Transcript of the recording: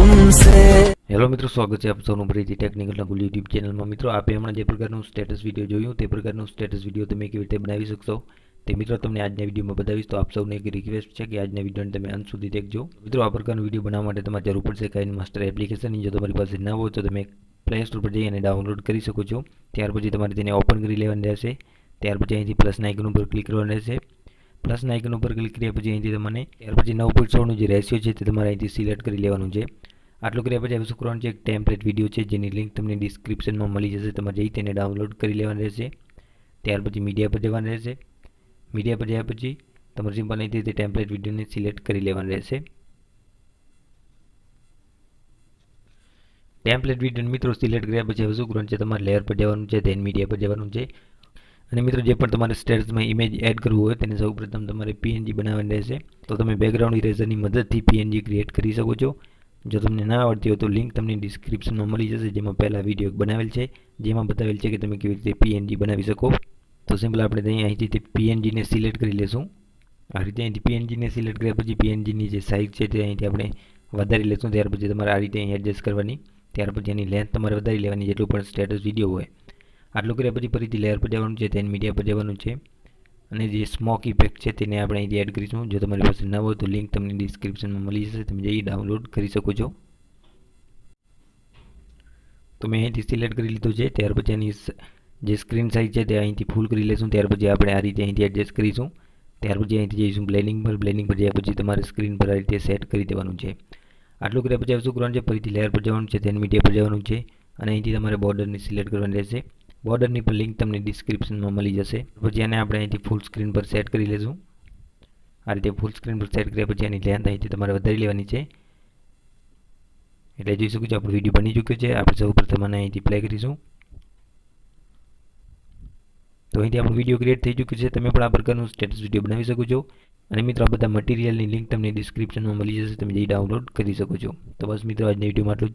Hello મિત્રો, સ્વાગત છે આપ સૌનું ફરીથી ટેકનિકલ નકુલ યુટ્યુબ ચેનલમાં મિત્રો, આપે હમણાં જે પ્રકારનું સ્ટેટસ વીડિયો જોયું, તે પ્રકારનું સ્ટેટસ વીડિયો તમે કેવી રીતે બનાવી શકશો, તે મિત્રો તમને આજના વિડીયોમાં બતાવીશ. તો આપ સૌને એક રિક્વેસ્ટ છે કે આજના વિડીયોને તમે અંત સુધી દેખજો. મિત્રો, આ પ્રકારનો વીડિયો બનાવવા માટે તમારે જરૂર પડશે કાઇન માસ્ટર એપ્લિકેશનની જો તમારી પાસે ના હોય તો તમે પ્લે સ્ટોર પર જઈ અને ડાઉનલોડ કરી શકો છો. ત્યાર પછી તમારે તેને ઓપન કરી લેવાની રહેશે. ત્યાર પછી અહીંથી પ્લસના આઇકન ઉપર ક્લિક કરવાનું રહેશે. પ્લસના આઇકન ઉપર ક્લિક કર્યા પછી અહીંથી તમને, ત્યાર પછી નવ પોઈન્ટ સોળનું જે રેશિયો છે તે તમારે અહીંથી સિલેક્ટ કરી લેવાનું છે. આટલું કર્યા પછી કરવાનું એક ટેમ્પલેટ વીડિયો છે, જેની લિંક તમને ડિસ્ક્રિપ્શનમાં મળી જશે તમારે જઈ તેને ડાઉનલોડ કરી લેવાનું રહેશે. ત્યાર પછી મીડિયા પર જવાનું રહેશે. મીડિયા પર જયા પછી તમારે સિમ્પલ અહીંથી તે ટેમ્પલેટ વિડીયોને સિલેક્ટ કરી લેવાનું રહેશે. ટેમ્પલેટ વીડિયો મિત્રો સિલેક્ટ કર્યા પછી હવે શું કરવાનું છે, તમારે લેયર પર જવાનું છે ધેન મીડિયા પર જવાનું છે. અને મિત્રો જે પણ તમારે સ્ટેટસમાં ઇમેજ એડ કરવું હોય તેને સૌપ્રથમ તમારે પીએનજી બનાવવાની રહેશે. તો તમે બેકગ્રાઉન્ડ ઇરેઝરની મદદથી પીએનજી ક્રિએટ કરી શકો છો. જો તમને ના આવડતી હોય તો લિંક તમને ડિસ્ક્રિપ્શનમાં મળી જશે, જેમાં પહેલાં વીડિયો બનાવેલ છે, જેમાં બતાવેલ છે કે તમે કેવી રીતે પીએનજી બનાવી શકો. તો સિમ્પલ આપણે ત્યાં અહીંથી પીએનજીને સિલેક્ટ કરી લેશું. આ રીતે અહીંથી પીએનજીને સિલેક્ટ કર્યા પછી પીએનજીની જે સાઇઝ છે તે અહીંથી આપણે વધારી લેશું. ત્યાર પછી તમારે આ રીતે અહીં એડજસ્ટ કરવાની. ત્યાર પછી એની લેન્થ તમારે વધારી લેવાની, જેટલું પણ સ્ટેટસ વીડિયો હોય. આટલું કર્યા પછી ફરીથી લેયર પર જવાનું છે તેન મીડિયા પર જવાનું છે. અને જે સ્મોક ઇફેક્ટ છે તેને આપણે અહીંથી એડ કરીશું. જો તમારી પાસે ન હોય તો લિંક તમને ડિસ્ક્રિપ્શનમાં મળી જશે. તમે જઈ ડાઉનલોડ કરી શકો છો. તો મેં અહીંથી સિલેક્ટ કરી લીધું છે. ત્યાર પછી એની જે સ્ક્રીન સાઇઝ છે તે અહીંથી ફૂલ કરી લઈશું ત્યાર પછી આપણે આ રીતે અહીંથી એડજસ્ટ કરીશું. ત્યાર પછી અહીંથી જઈશું બ્લેનિંગ પર. બ્લેનિંગ પર જયા પછી તમારે સ્ક્રીન પર આ રીતે સેટ કરી દેવાનું છે. આટલું કર્યા પછી શું કરવાનું છે? ફરીથી લેયર પર જવાનું છે. તેન મીડિયા પર જવાનું છે. અને અહીંથી તમારે બોર્ડરને સિલેક્ટ કરવાની રહેશે. બોર્ડરની પણ લિંક તમને ડિસ્ક્રિપ્શનમાં મળી જશે. પછી એને આપણે અહીંથી ફૂલ સ્ક્રીન પર સેટ કરી લઈશું આ રીતે ફૂલ સ્ક્રીન પર સેટ કર્યા પછી એની લેન્થ અહીંથી તમારે વધારી લેવાની છે. એટલે જોઈ શકો છો, આપણો વીડિયો બની ચૂક્યો છે. આપણે સૌ પ્રથમ આને અહીંથી પ્લે કરીશું. તો અહીંથી આપણો વીડિયો ક્રિએટ થઈ ચૂક્યો છે. તમે પણ આ પ્રકારનું સ્ટેટસ વીડિયો બનાવી શકો છો. અને મિત્રો, આ બધા મટીરિયલની લિંક તમને ડિસ્ક્રિપ્શનમાં મળી જશે. તમે જઈ ડાઉનલોડ કરી શકો છો. તો બસ મિત્રો, આજના વિડીયોમાં આટલું જ.